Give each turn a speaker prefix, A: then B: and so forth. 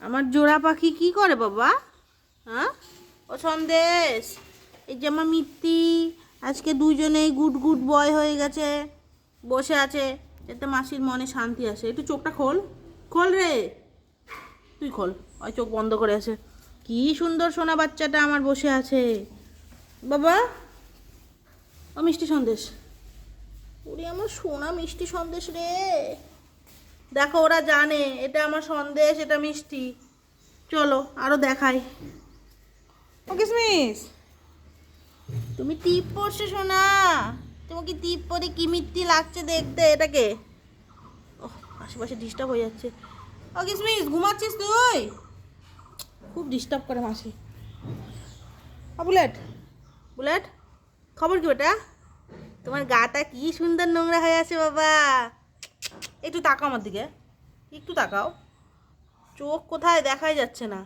A: আমার জোড়া পাখি কি করে বাবা? হ্যাঁ? ও সন্দেশ। এই যে আমার মিত্তি, আজকে দুজনেই গুড গুড বয় হয়ে গেছে, বসে আছে এতে মাসির মনে শান্তি আসে। একটু চোখটা খোল খোল রে। তুই খোল, ওই চোখ বন্ধ করে আছে। কি সুন্দর সোনা বাচ্চাটা আমার বসে আছে। বাবা, ও মিষ্টি সন্দেশ। ওরে আমার সোনা মিষ্টি সন্দেশ রে। দেখো ওরা জানে। এটা আমার সন্দেশ এটা মিষ্টি। চলো আরও দেখাই। ও কিসমিস? তুমি টিপ পড়ছো সোনা। তোমাকে টিপ পরে কি মিত্তি লাগছে দেখতে এটাকে? ও আশেপাশে ডিস্টার্ব হয়ে যাচ্ছে। ও কিসমিস ঘুমাচ্ছিস তুই? খুব ডিস্টার্ব করে মাসি। ও বুলেট। বুলেট খবর কি ওটা? তোমার গাটা কি সুন্দর নোংরা হয়ে আছে বাবা। তাকাও আমার দিকে। একটু তাকাও। চোখ কোথায় দেখাই যাচ্ছে না।